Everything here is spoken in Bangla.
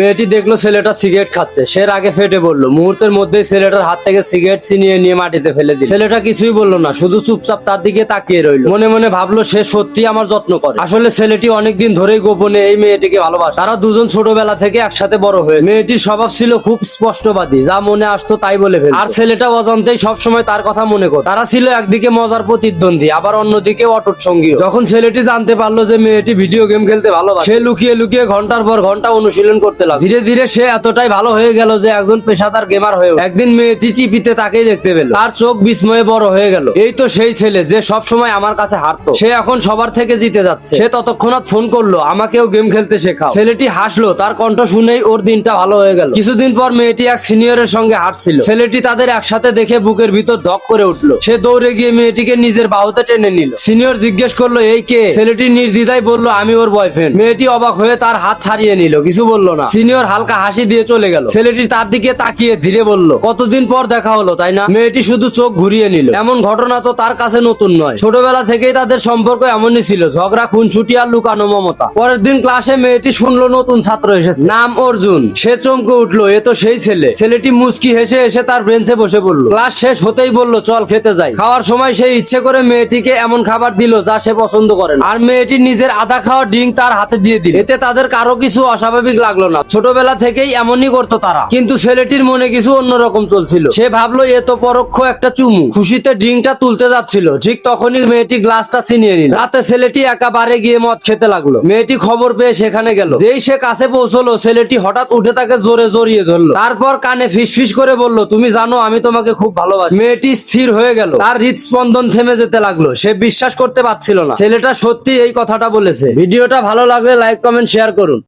মেয়েটি দেখল ছেলেটা সিগারেট খাচ্ছে। সে আগে ফেটে বলল মুহূর্তের মধ্যেই ছেলেটার হাত থেকে সিগারেট ছিনিয়ে নিয়ে মাটিতে ফেলে দিল। ছেলেটা কিছুই বলল না, শুধু চুপচাপ তার দিকে তাকিয়ে রইল। মনে মনে ভাবলো, সে সত্যি আমার যত্ন করে। আসলে ছেলেটি অনেকদিন ধরেই গোপনে এই মেয়েটিকে ভালোবাসে। তারা দুজন ছোটবেলা থেকে একসাথে বড় হয়ে মেয়েটির স্বভাব ছিল খুব স্পষ্টবাদী, যা মনে আসতো তাই বলে ফেল আর ছেলেটা অজান্তেই সবসময় তার কথা মনে করত। তারা ছিল একদিকে মজার প্রতিদ্বন্দ্বী, আবার অন্যদিকে অটুট সঙ্গী যখন ছেলেটি জানতে পারল যে মেয়েটি ভিডিও গেম খেলতে ভালোবাসে, সে লুকিয়ে লুকিয়ে ঘণ্টার পর ঘণ্টা অনুশীলন করতে লাগল ধীরে ধীরে সে এতটাই ভালো হয়ে গেল যে একজন পেশাদার গেমার হয়ে। একদিন মেয়েটি টিপিতে তাকেই দেখতে পেল। তার চোখ বিস্ময়ে বড় হয়ে গেল। এই তো সেই ছেলে যে সব সময় আমার কাছে হারতো। সে এখন সবার থেকে জিতে যাচ্ছে। সে ততক্ষণাৎ ফোন করল, আমাকেও গেম খেলতে শেখাও। ছেলেটি হাসলো। তার কণ্ঠ শুনেই ওর দিনটা ভালো হয়ে গেল। কিছুদিন পর মেয়েটি এক সিনিয়রের সঙ্গে হাঁটছিল। ছেলেটি তাদের একসাথে দেখে বুকের ভিতর ধক করে উঠল। সে দৌড়ে গিয়ে মেয়েটিকে নিজের বাহুতে টেনে নিল। সিনিয়র জিজ্ঞেস করল, এই কে? ছেলেটি নির্দ্বিধায় বলল, আমি ওর বয়ফ্রেন্ড মেয়েটি অবাক হয়ে তার হাত ছাড়িয়ে নিল। কিছু বলল না। সিনিয়র হালকা হাসি দিয়ে চলে গেল। ছেলেটি তার দিকে তাকিয়ে ধীরে বলল, কতদিন পর দেখা হলো, তাই না? মেয়েটি শুধু চোখ ঘুরিয়ে নিল। এমন ঘটনা তো তার কাছে নতুন নয়। ছোটবেলা থেকেই তাদের সম্পর্ক এমনই ছিল, ঝগড়া খুনছুটি আর লুকানো মমতা। পরের দিন ক্লাসে মেয়েটি শুনলো, নতুন ছাত্র এসেছে। নাম অর্জুন। সে চমকে উঠল, এ তো সেই ছেলে। ছেলেটি মুচকি হেসে এসে তার বেঞ্চে বসে পড়ল। ক্লাস শেষ হতেই বলল, চল, খেতে যাই। খাওয়ার সময় সে ইচ্ছে করে মেয়েটিকে এমন খাবার দিল, যা সে পছন্দ করে আর মেয়েটি নিজের আধা খাওয়া ডিং তার হাতে দিয়ে দিল। এতে তাদের কারও কিছু অস্বাভাবিক লাগল না। ছোটবেলা থেকেই এমনই করতো তারা। কিন্তু ছেলেটির মনে কিছু অন্যরকম চলছিল। সে ভাবলো, এ তো পরোক্ষ একটা চুমু। খুশিতে ড্রিঙ্কটা তুলতে যাচ্ছিল। ঠিক তখনই মেয়েটি গ্লাসটা ছিনিয়ে নিল। রাতে ছেলেটি একা বারে গিয়ে মদ খেতে লাগল। মেয়েটি খবর পেয়ে সেখানে গেল। যেই সে কাছে পৌঁছলো, ছেলেটি হঠাৎ উঠে তাকে জোরে জড়িয়ে ধরলো। তারপর কানে ফিসফিস করে বলল, তুমি জানো, আমি তোমাকে খুব ভালোবাসি। মেয়েটি স্থির হয়ে গেল। তার হৃদস্পন্দন থেমে যেতে লাগল। সে বিশ্বাস করতে পারছিল না। ছেলেটা সত্যি এই কথাটা বলেছে। ভিডিওটা ভালো লাগলে লাইক, কমেন্ট, শেয়ার করুন।